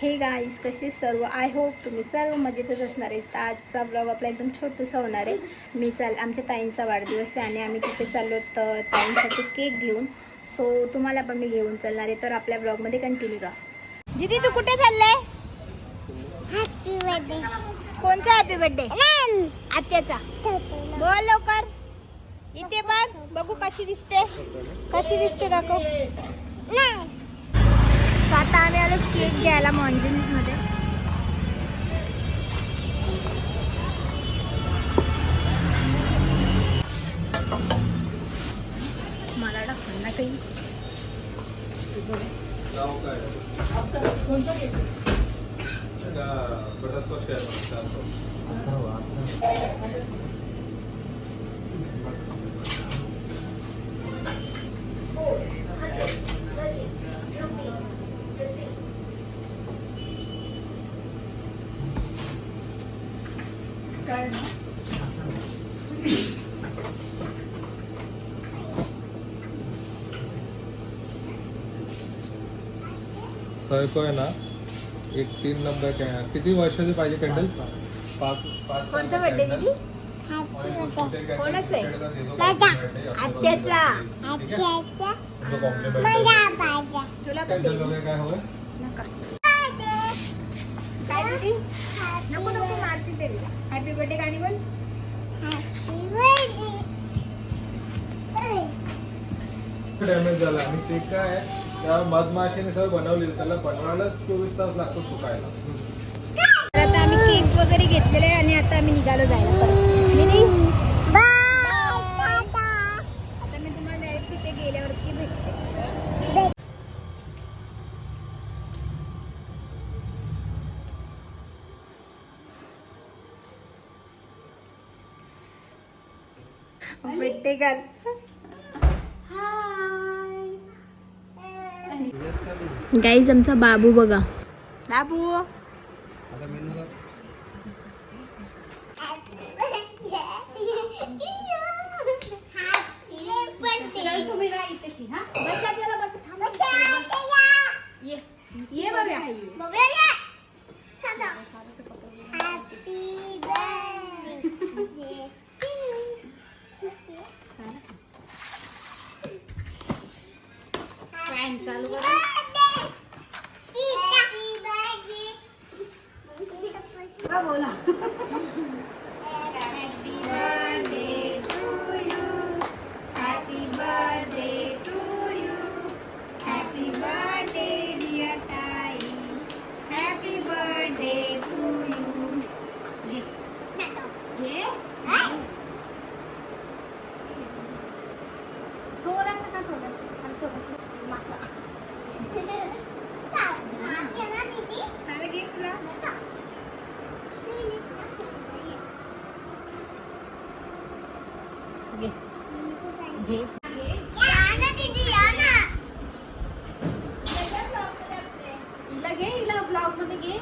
Hey guys कसे सर्व? I hope तुम्ही सर्व मजेतच असणार आहे तर आजचा ब्लॉग आपला एकदम छोटूसा होणार आहे. मी चाल आमच्या ताईंचा वाढदिवस आहे आणि आम्ही तिथे चाललो तर ताईंसाठी केक घेऊन. सो तुम्हाला पण मी घेऊन चालणार आहे. तर आपल्या ब्लॉगमध्ये कंटिन्यू राहा दीदी तू कुठे चाललाय? हॅपी बर्थडे कोणचा हॅपी बर्थडे आत्याचा. बोल लवकर. इथे बघ. बघू कशी दिसते. कशी दिसते दाखव तर आता आम्ही आलो केक घ्यायला मॉन्जिनीसमध्ये मला दाखव ना काही. बटरस्कॉच सरको आहे ना एक तीन नंबर कॅ किती वर्षाची पाहिजे कॅन्डल? पाच पाच कोणचा दीदी? कोणाचा आहे? आत्याचा. तुला पण काय हवं नका. नको नको मारती ते. हॅपी बर्थडे गाणी बोल डॅमेज झाला आणि ते काय आहे, त्या मधमाशीने सगळं बनवलेलं त्याला बनवायला चोवीस तास लागतो सुकायला. आता आम्ही केक वगैरे घेतलेले आहे आणि आता आम्ही निघालो जायला. भेटते काल गाईज आमचा बाबू बघा. बाबू. ये ये बघा फॅन चालू करा का बोला. घे. जे हिला घे हिला ब्लॉगमध्ये घे.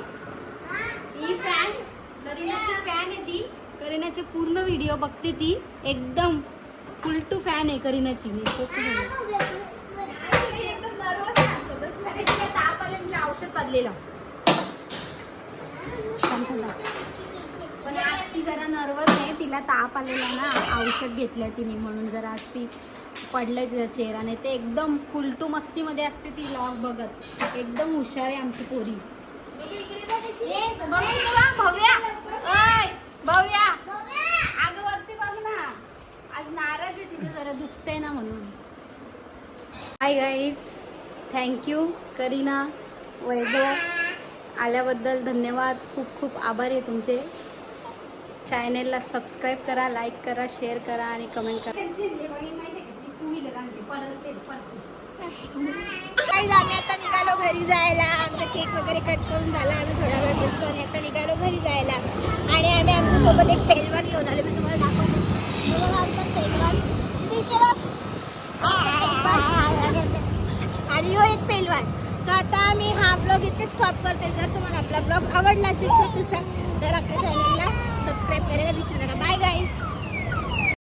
ही फॅन करीनाची फॅन आहे ती. करीनाचे पूर्ण व्हिडिओ बघते ती. एकदम फुल टू फॅन आहे करीनाची. मी औषध पाजलेलं. पण आज ती जरा नर्वस तिला ताप आलेला ना औषध घेतलं तिने म्हणून जरा आज ती पडलंय तिचा चेहरा नाही ते एकदम फुल टू मस्तीमध्ये असते ती लॉग बघत. एकदम हुशार आहे आमची पोरी. भव्या बघ, भव्या. ओय, भव्या. अगं वरती बघ ना. आज नाराज आहे तिचं जरा दुखतंय ना म्हणून. Hi guys thank you Kareena Vaibhav. आल्याबद्दल धन्यवाद. खूप खूप आभार आहे तुमचे. चॅनेलला सबस्क्राईब करा लाईक करा शेअर करा आणि कमेंट करा. काही झालं आता निघालो घरी जायला. आमचा केक वगैरे कट करून झाला. आम्ही थोडा वेळ बसलो आणि आता निघालो घरी जायला. आणि आम्ही आमच्यासोबत एक पेलवान घेऊन आलो मी तुम्हाला दाखवतो हे बघा आमचा पेलवान ठीक आहे बघ. आणि हो एक पेलवान सो आता मी हा ब्लॉग इथे स्टॉप करते. जर तुम्हाला आपला ब्लॉग आवडला असेल छोटूसा तर आपल्या चॅनलला सबस्क्राईब करायला विसरू नका. Bye guys